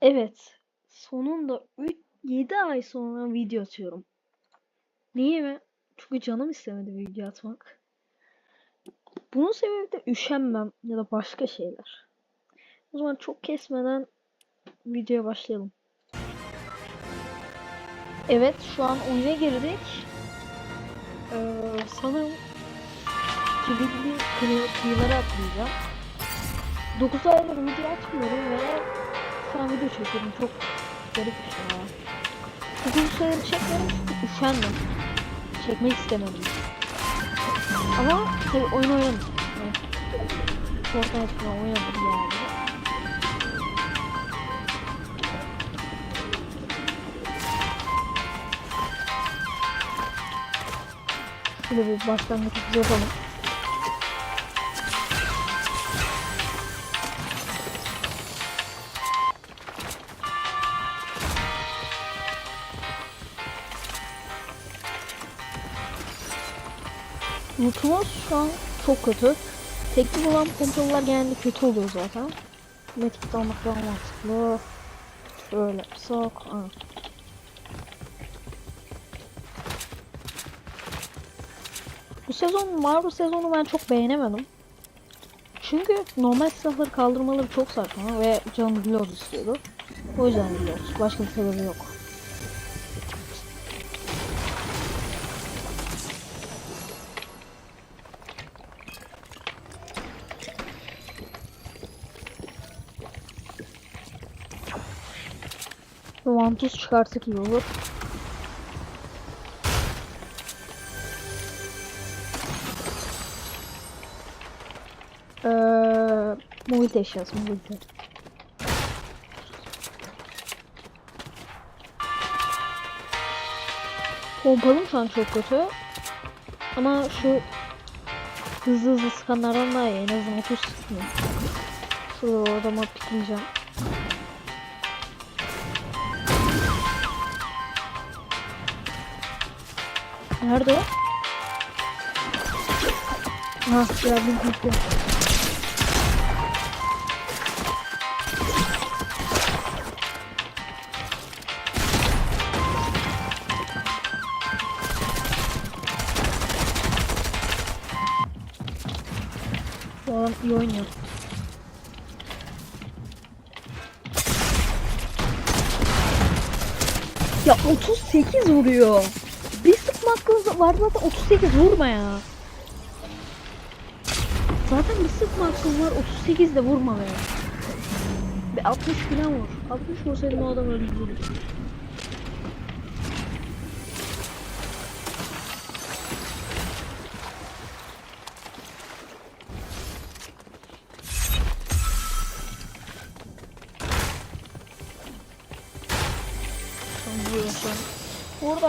Evet. Sonunda 3 7 ay sonra video atıyorum. Niye mi? Çünkü canım istemedi video atmak. Bunun sebebi de üşenmem ya da başka şeyler. O zaman çok kesmeden videoya başlayalım. Evet şu an oyuna girdik. Ee, sanırım kıyı, kıyılara atlayacağım. 9 aydır video atmıyorum ve şu an video çekiyorum. Çok garip bir şey ya. Bugün sayıları çekmiyorum çünkü üşendim. Çekmek istemedim. Ama tabii oyun oynadım. Yani, Fortnite falan oynadım yani. Şöyle bir başlangıç yapalım. Lootumuz şu an çok kötü. Teknik olan kontroller genelde kötü oluyor zaten. Metik almak daha mantıklı. Şöyle yapsak. Ha. Bu sezon Marvel sezonu ben çok beğenemedim. Çünkü normal silahları kaldırmaları çok saçma ve canım Reload istiyordu. O yüzden Reload. Başka bir sebebi yok. Vantuz çıkarsak iyi olur. Eee, mobilite eşyası, mobilite. Pompalım şu an çok kötü. Ama şu hızlı hızlı sıkanlardan daha iyi. En azından 30 sıkmıyor. Şurada o adama pikleyeceğim. Nerede o? Ha, geldim gitti. Bu adam iyi oynuyor. Ya 38 vuruyor. Hakkınız var zaten 38 vurma ya. Zaten bir sıkma hakkın var 38 de vurma be. Bir 60 falan vur. 60 vursaydın o adam öldürürdü.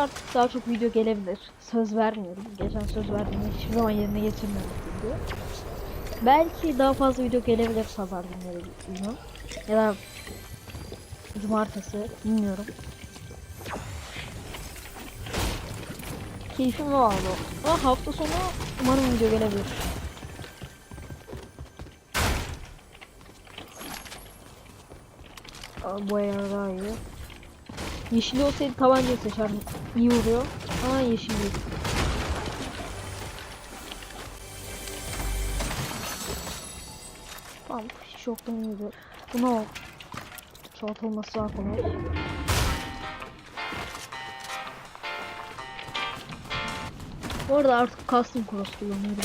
Artık daha çok video gelebilir. Söz vermiyorum. Geçen söz verdiğimi hiçbir zaman yerine getirmedim video. Belki daha fazla video gelebilir pazar günleri bilmiyorum. Ya da cumartesi bilmiyorum. Keyfim var Ama hafta sonu umarım video gelebilir. Bu ayar daha iyi. Yeşil olsaydı tabancayı seçerdim. İyi vuruyor ama yeşil değil. Tamam hiç yoktan iyiydi. Buna al. Çoğaltılması daha kolay. Bu arada artık custom cross kullanıyorum.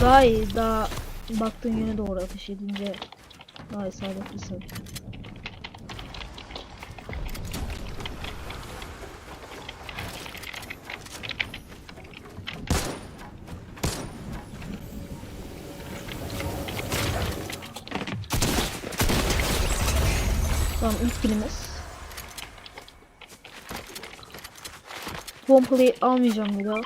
Daha iyi, daha baktığın yöne doğru ateş edince daha isabetli sanırım. Tamam ilk kilimiz. Pompalıyı almayacağım bir daha.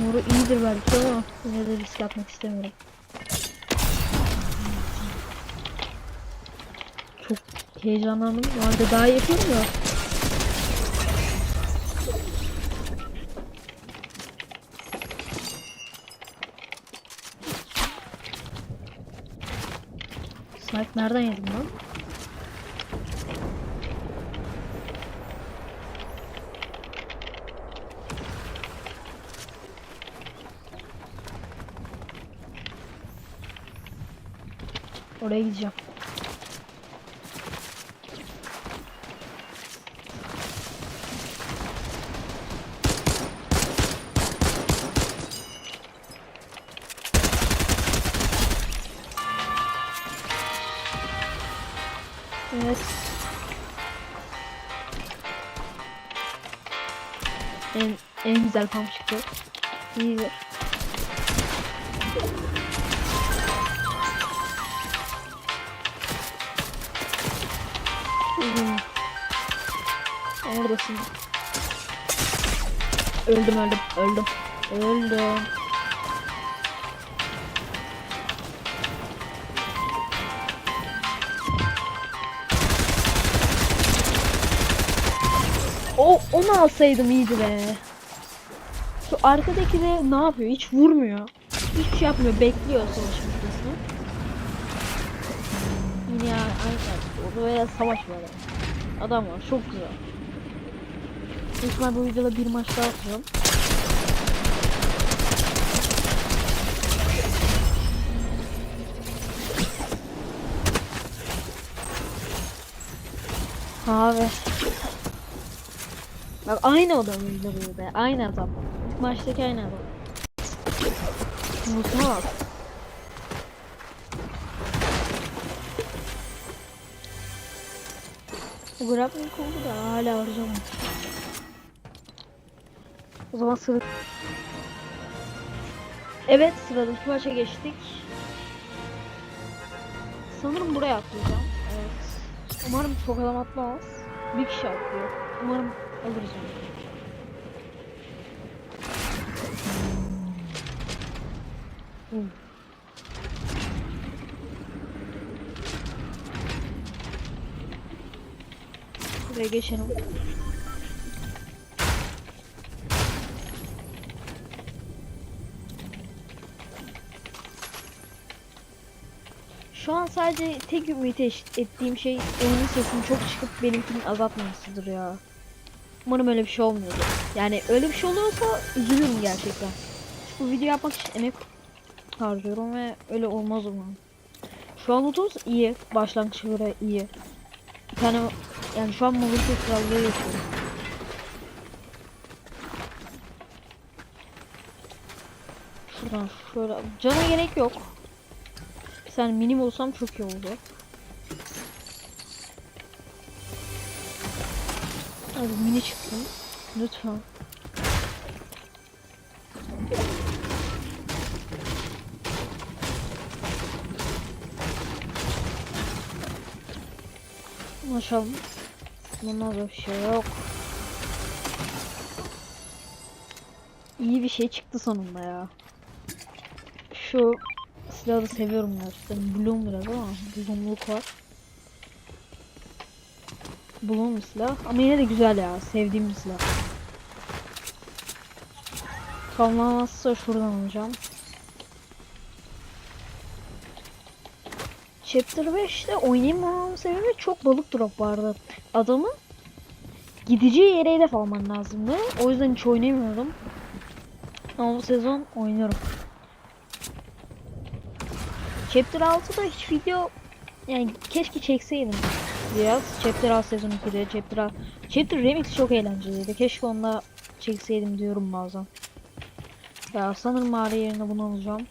Moru iyidir belki ama yine de risk atmak istemiyorum. Çok heyecanlandım. Normalde daha iyi yapıyorum nereden yedim lan? Oraya gideceğim. En, güzel pump çıktı. İyidir. Oradasın. Öldüm öldüm öldüm. Öldüm. O onu alsaydım iyiydi be. Arkadaki de ne yapıyor? Hiç vurmuyor. Hiçbir şey yapmıyor. Bekliyor savaş bitmesini. Yine ya aynı orada savaş var. Adam var. Çok güzel. İhtimal bu videoda bir maç daha atacağım. Abi. Bak aynı adam öldürüyor be. Aynı adam. Maçtaki aynı adam. Mutlu bak. Grappling oldu da hala harcamadım. O zaman sıra... Evet sıradaki maça geçtik. Sanırım buraya atlayacağım. Evet. Umarım çok adam atmaz. Bir kişi atlıyor. Umarım alırız onu. Buraya geçelim. Şu an sadece tek ümit ettiğim şey oyunun sesini çok çıkıp benimkinin azaltmamasıdır ya. Umarım öyle bir şey olmuyordur. Yani öyle bir şey oluyorsa üzülürüm gerçekten. Bu video yapmak için emek harcıyorum ve öyle olmaz umarım. Şu an lootumuz iyi. Başlangıç göre iyi. Bir tane yani şu an Moğol krallığı yaşıyorum. Şuradan şöyle cana gerek yok. Bir tane minim olsam çok iyi oldu. Hadi mini çıksın. Lütfen. Ulaşalım. Bunda da bir şey yok. İyi bir şey çıktı sonunda ya. Şu silahı seviyorum gerçekten. Bloom biraz ama bloomluk var. Bloom silah ama yine de güzel ya. Sevdiğim bir silah. Tamamlamazsa şuradan alacağım. Chapter 5'te oynayamamam sebebi çok balık drop vardı. Adamın gideceği yere hedef alman lazımdı. O yüzden hiç oynamıyordum. Ama bu sezon oynuyorum. Chapter 6'da hiç video yani keşke çekseydim biraz. Chapter 6 sezon 2'de Chapter 6. Chapter Remix çok eğlenceliydi. Keşke onda çekseydim diyorum bazen. Ya sanırım mağara yerine bunu alacağım.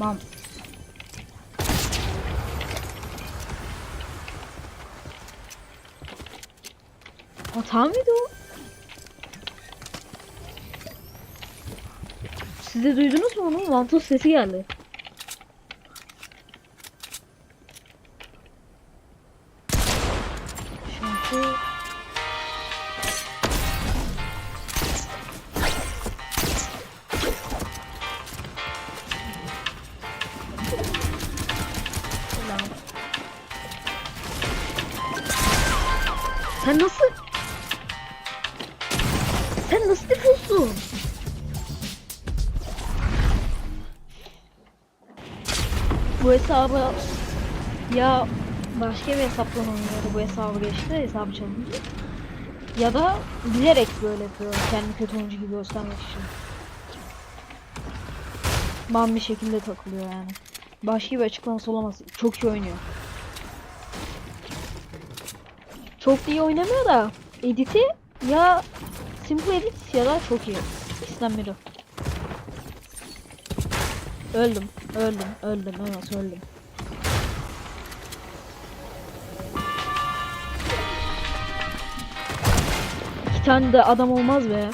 Bam. Hata mıydı o? Siz de duydunuz mu onu? Vantos sesi geldi. Hesabı ya başka bir hesaptan oynuyordu bu hesabı geçti hesabı çalınca. Ya da bilerek böyle yapıyor kendi kötü oyuncu gibi göstermek için. Ban bir şekilde takılıyor yani. Başka bir açıklaması olamaz. Çok iyi oynuyor. Çok iyi oynamıyor da editi ya simple edit ya da çok iyi. İkisinden biri. Öldüm, öldüm, öldüm, evet öldüm. İki tane de adam olmaz be.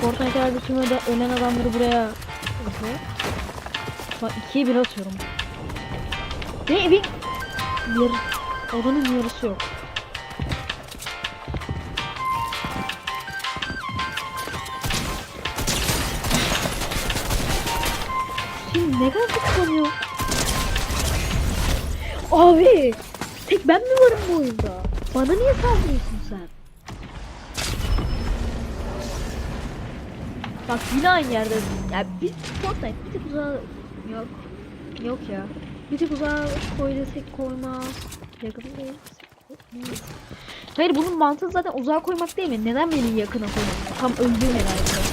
Fortnite'lerde tüm öde- ölen adamları buraya atıyor. Bak ikiye bir atıyorum. Ne evin yarı odanın yarısı yok. Ne kadar? Abi tek ben mi varım bu oyunda? Bana niye saldırıyorsun sen? Bak yine aynı yerde. Ya bir Fortnite bir tık uzağa yok. Yok ya. Bir tık uzağa koy desek koymaz. Yakın değil. Hayır bunun mantığı zaten uzağa koymak değil mi? Neden beni yakına koymadın? Tam öldüğüm herhalde.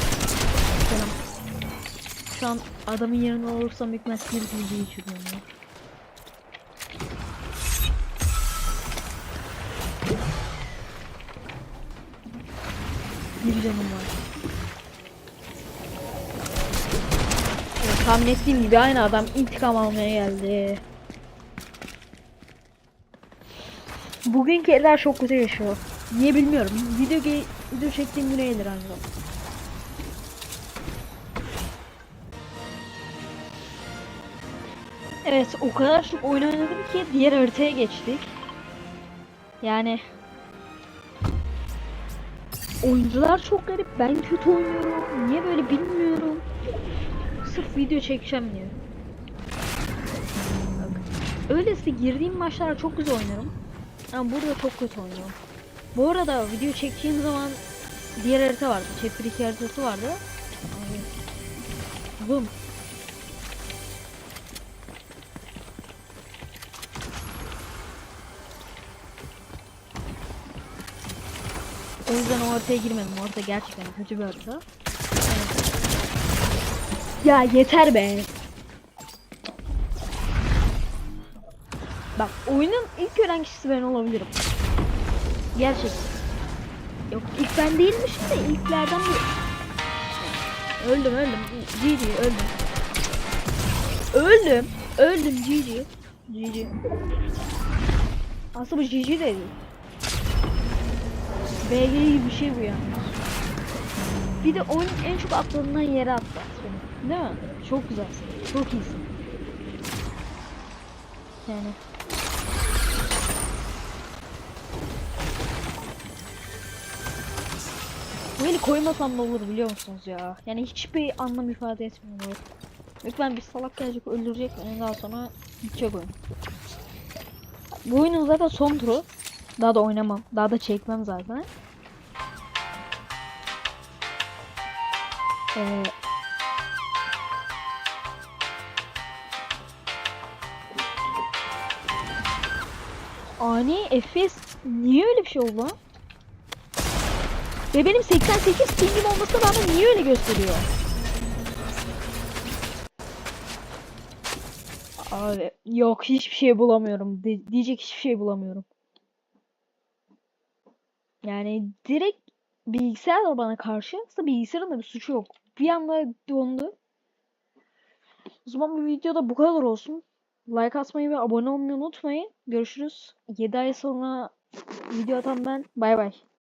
Şu an adamın yerine olursam hükmet bir gibi geçiriyorum ya. Bir canım var. Evet, tahmin ettiğim gibi aynı adam intikam almaya geldi. Bugünkü eller çok kötü yaşıyor. Niye bilmiyorum. Video, video çektiğim güne gelir ancak. Evet o kadar çok oyun oynadım ki diğer haritaya geçtik. Yani oyuncular çok garip. Ben kötü oynuyorum. Niye böyle bilmiyorum. Sırf video çekeceğim diye. Bak. Öylesi girdiğim maçlar çok güzel oynarım. Ama burada çok kötü oynuyorum. Bu arada video çekeceğim zaman diğer harita vardı. Chapter 2 haritası vardı. Bum. O yüzden o haritaya girmedim. O harita gerçekten kötü bir. Evet. Ya yeter be. Bak oyunun ilk gören kişisi ben olabilirim. Gerçekten. Yok ilk ben değilmişim de ilklerden bir. Öldüm öldüm. GG öldüm. Öldüm. Öldüm GG. GG. Aslında bu GG de. BG gibi bir şey bu yani. Bir de oyunun en çok atladığından yere seni. Değil mi? Çok güzelsin. Çok iyisin. Yani. Bu eli koymasam da olur biliyor musunuz ya? Yani hiçbir anlam ifade etmiyor. Lütfen bir salak gelecek öldürecek beni daha sonra gidecek oyun. Bu oyunun zaten son turu. Daha da oynamam. Daha da çekmem zaten. Ee, ani FPS niye öyle bir şey oldu? Ve benim 88 pingim olmasına rağmen niye öyle gösteriyor? Abi yok hiçbir şey bulamıyorum. De- diyecek hiçbir şey bulamıyorum. Yani direkt bilgisayar da bana karşı. Aslında bilgisayarın da bir suçu yok. Bir anda dondu. O zaman bu videoda bu kadar olsun. Like atmayı ve abone olmayı unutmayın. Görüşürüz. 7 ay sonra video atan ben. Bay bay.